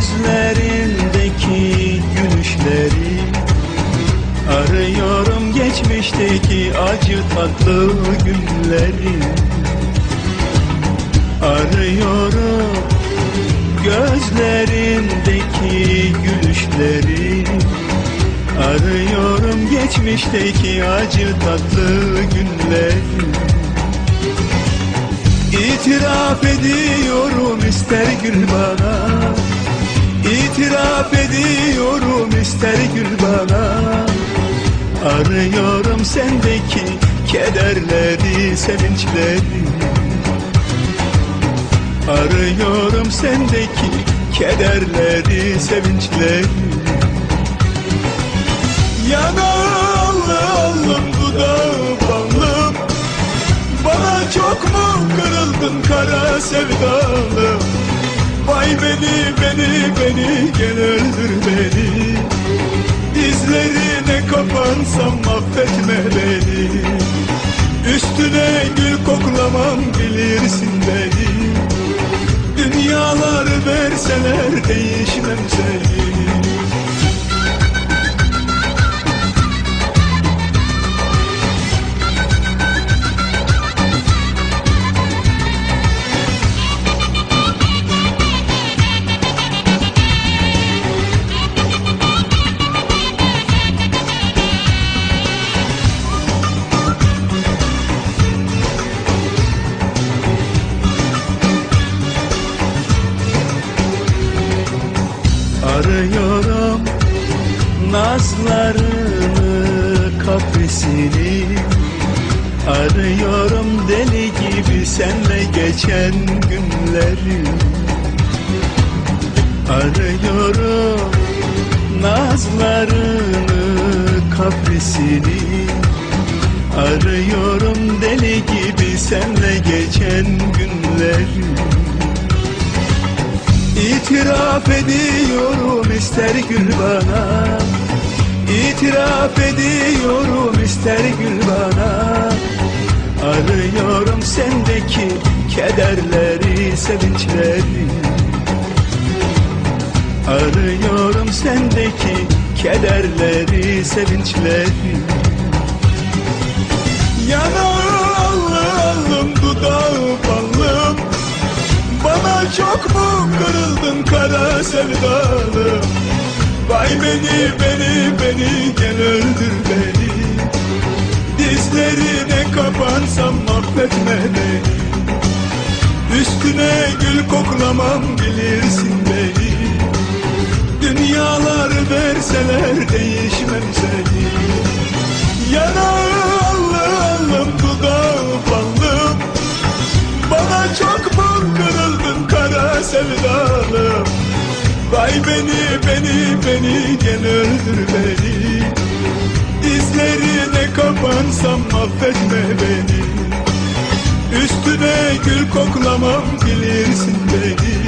Gözlerindeki gülüşleri. Arıyorum geçmişteki acı tatlı günleri. Arıyorum gözlerindeki gülüşleri. Arıyorum geçmişteki acı tatlı günleri. İtiraf ediyorum ister gül bana İtiraf ediyorum ister gül bana Arıyorum sendeki kederleri, sevinçleri. Arıyorum sendeki kederleri, sevinçleri. Yanağlı alnım dudağı balım Bana çok mu kırıldın kara sevdalı Vay beni beni beni gel öldür beni. Dizlerine kapansam affetme beni. Üstüne gül koklamam bilirsin beni. Dünyalar verseler değişmem seni Arıyorum nazlarını, kaprisini Arıyorum deli gibi senle geçen günleri. Arıyorum nazlarını, kaprisini Arıyorum deli gibi senle geçen günleri İtiraf ediyorum ister gül bana. İtiraf ediyorum ister gül bana. Arıyorum sendeki kederleri, sevinçleri. Arıyorum sendeki kederleri, sevinçleri. Yanağı alım çok mu kırıldın kara sevdalı? Vay beni beni beni gel öldür beni. Dizlerine kapansam affetme beni. Üstüne gül koklamam bilirsin beni. Dünyalar verseler değişmem seni. Yanağı Vay beni beni beni gel öldür beni. Dizlerine kapansam affetme beni. Üstüne gül koklamam bilirsin beni.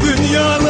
Dünyalar